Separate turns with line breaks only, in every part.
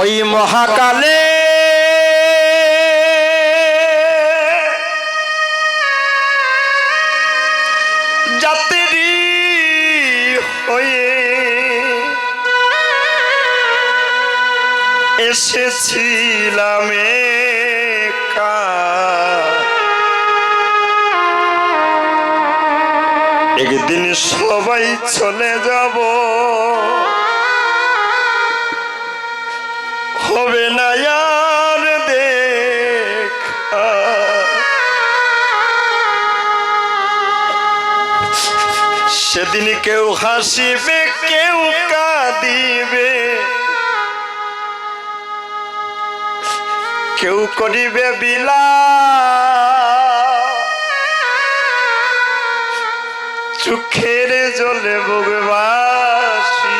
ওই মহাকালে যাত্রী হয়ে এসেছিলাম একা। একদিন সবাই চলে যাব সেদিন কেউ হাসিবে, কেউ কাঁদিবে। কেউ করিবে বিলা। চোখের জলে ভোগবাসিয়ে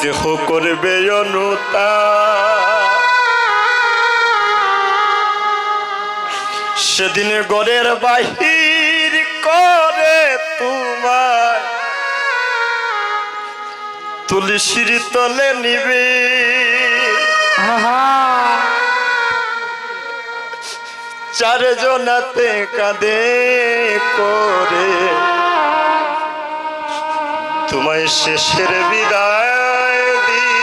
কেহ করবে অনুতা। সেদিন গড়ের বাহির করে তোমার তুলসীর তলে নিবে। চারজনাতে কাঁদে করে। তোমায় শেষের বিদায় দিবে।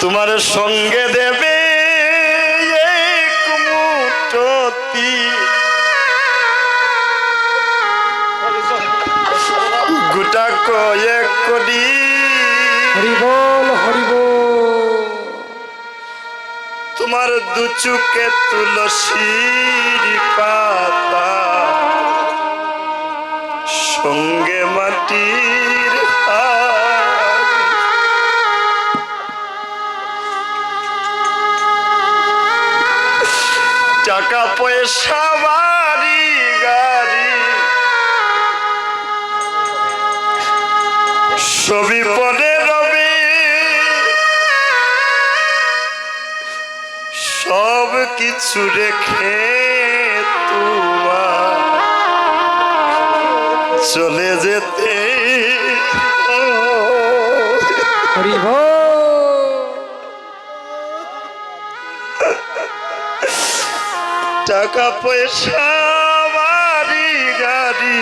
তোমার সঙ্গে দেবে মুঠোতি গোটা কয়েক কোটি।
হরিবল হরিবল।
তোমার দু চুকে তুলসীর পাতা। সঙ্গে মাটির হাড়ি। টাকা পয়সা বাড়ি গাড়ি। সবই পরে রবি। সব কিছু রেখে তোমার চলে যেতে।
হরিবল
টাকা পয়সা বাড়ি গাড়ি।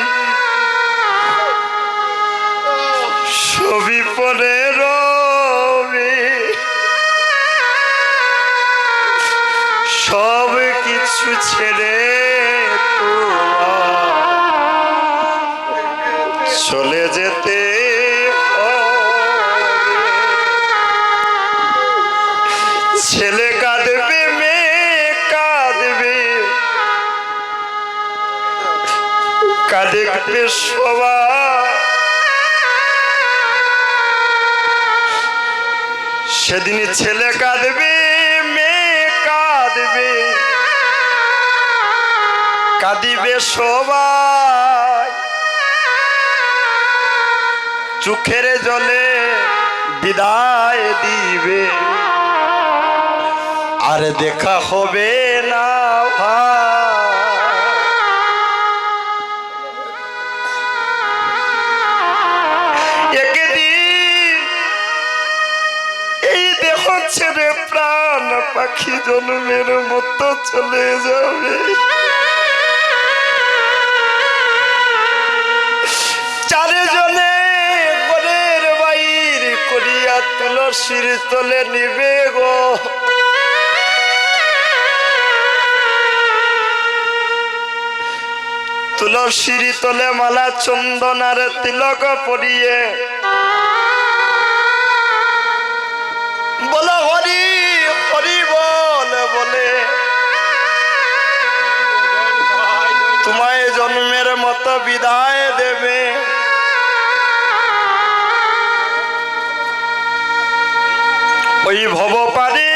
সবই পরে রবি। সব কিছু ছেড়ে চলে যেতে সবাই সেদিন ছেলে কাঁদবে, মেয়ে কাঁদবে। কাঁদিবে সবাই। চোখের জলে বিদায় দিবে। আর দেখা হবে না। পাখি জন্মের মতো চলে যাবে। চারজনে তলে নিবে গো। তুলসীর তলে মালা চন্দনার তিলক পরিয়ে বলো হরি হরি বল। বলে। তোমায় জন্মের মতো বিদায় দেবে। ওই ভব পারে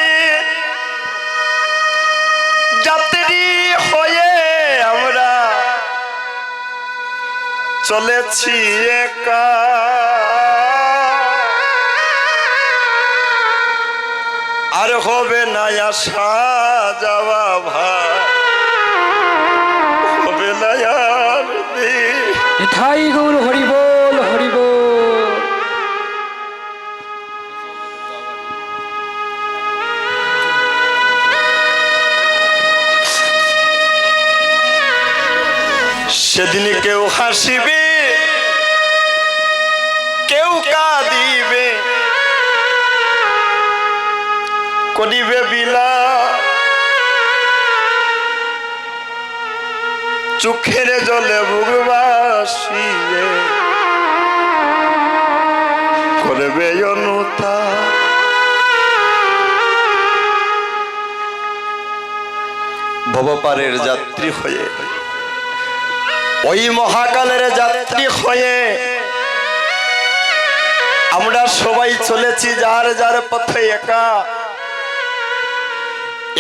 যাত্রী হয়ে আমরা চলেছি একা। আর হবে না আসা যাওয়া ভাই হবে না আর দেখা
নিথাই গৌর হরি বল হরি
সেদিন কেউ হাসিবে কেউ কাঁদিবে। করিবে বিলা চোখের জলে ভুগবাসিয়ে করবে অনুতা। ভবপারের যাত্রী হয়ে। ওই মহাকালের যাত্রী হয়ে। আমরা সবাই চলেছি যার যার পথে একা।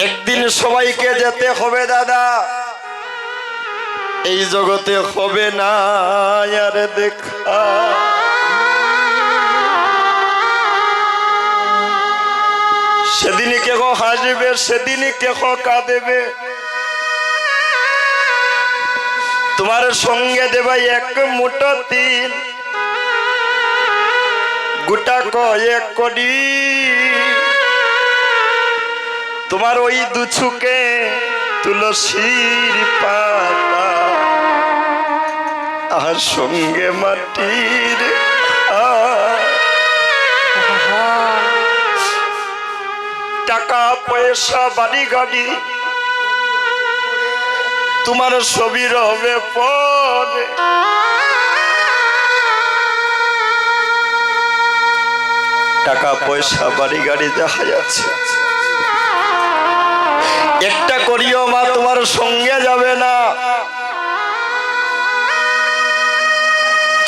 একদিন সবাইকে যেতে হবে, দাদা। এই জগতে হবে না, আর দেখা। সেদিন কেহ হাসবে, সেদিন কেহ কাঁদেবে। তোমার সঙ্গে দেবা এক মোটা তিল। গোটা কয়েক করি তোমার ওই দুছুকে তুলসীর পাতা। আর সঙ্গে মাটির। টাকা, পয়সা বাড়ি গাড়ি তোমার ছবি রবে পরে। টাকা, পয়সা বাড়ি গাড়ি দেখা যাচ্ছে একটা করিও মা, তোমার সঙ্গে যাবে না।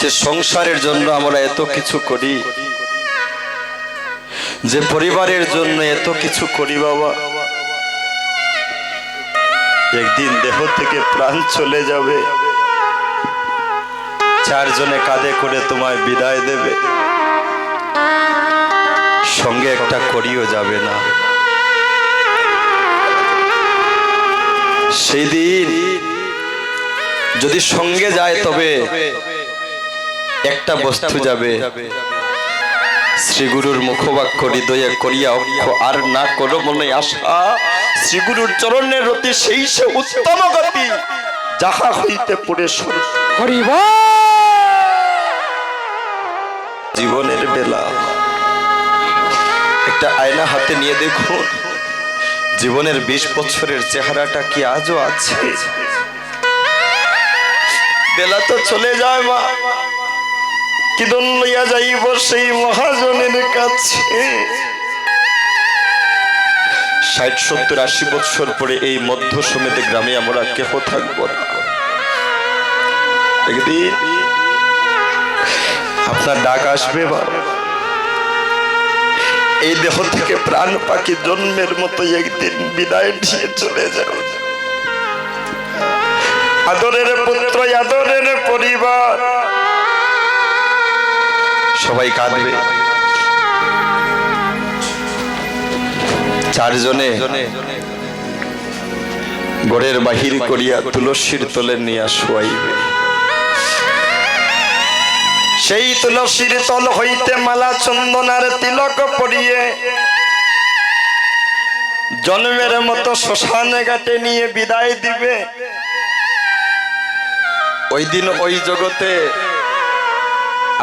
যে সংসারের জন্য আমরা এত কিছু করি, যে পরিবারের জন্য এত কিছু করি বাবা। একদিন দেহ থেকে প্রাণ চলে যাবে। চারজনে কাঁধে করে তোমায় বিদায় দেবে। সঙ্গে একটা করিও যাবে না। সেই দিন যদি সঙ্গে যায় তবে একটা বস্তু যাবে। শ্রীগুরুর মুখবাক্য হৃদয়ে করিয়া অক্ষ আর না করো মনে আশা। শ্রীগুরুর চরণের রতি সেই সে উত্তম গতি যাহা হইতে পড়ে শুরু জীবনের বেলা একটা আয়না হাতে নিয়ে দেখুন। জীবনের বিশ বছরের চেহারাটা কি আজও আছে? বেলা তো চলে যায় মা। কিদন লইয়া যাইব সেই মহাজনের কাছে। ষাট, সত্তর, আশি বছর পরে এই মধ্য সমেত গ্রামে আমরা কেহ থাকব আপনার ডাক আসবে বাবা এই দেহ থেকে প্রাণ পাখি জন্মের মতো একদিন বিদায় নিয়ে চলে যাবে। আদরের পুত্র, আদরের পরিবার। সবাই কাঁদবে। চারজনে গড়ের বাহির করিয়া তুলসীর তলে নিয়ে শোয়াইবে সেই তুলসীর তল হইতে মালা চন্দনার তিলক পরিয়ে জন্মের মতো শ্মশানে ঘাটে নিয়ে বিদায় দিবে। ওই দিন ওই জগতে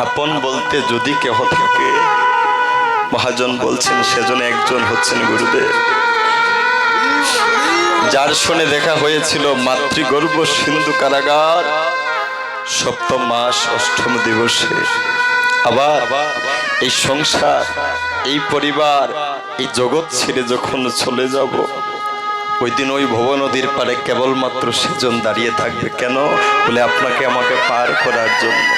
আপন বলতে যদি কেহ থাকে, মহাজন বলছেন, সেজন্য একজন হচ্ছেন গুরুদেব। যার শুনে দেখা হয়েছিল মাতৃগর্ভ সিন্ধু কারাগার। সপ্তম মাস অষ্টম দিবসে। আবার এই সংসার, এই পরিবার, এই জগৎ ছেড়ে যখন চলে যাব ওই দিন ওই ভব নদীর পারে কেবলমাত্র সেজন দাঁড়িয়ে থাকবে। কেন? বলে আপনাকে আমাকে পার করার জন্য।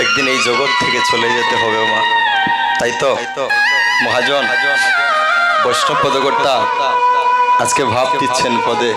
একদিন এই জগৎ থেকে চলে যেতে হবে মা। তাই তো? মহাজন, বৈষ্ণব পদকর্তা আজকে ভাব দিচ্ছেন পদে।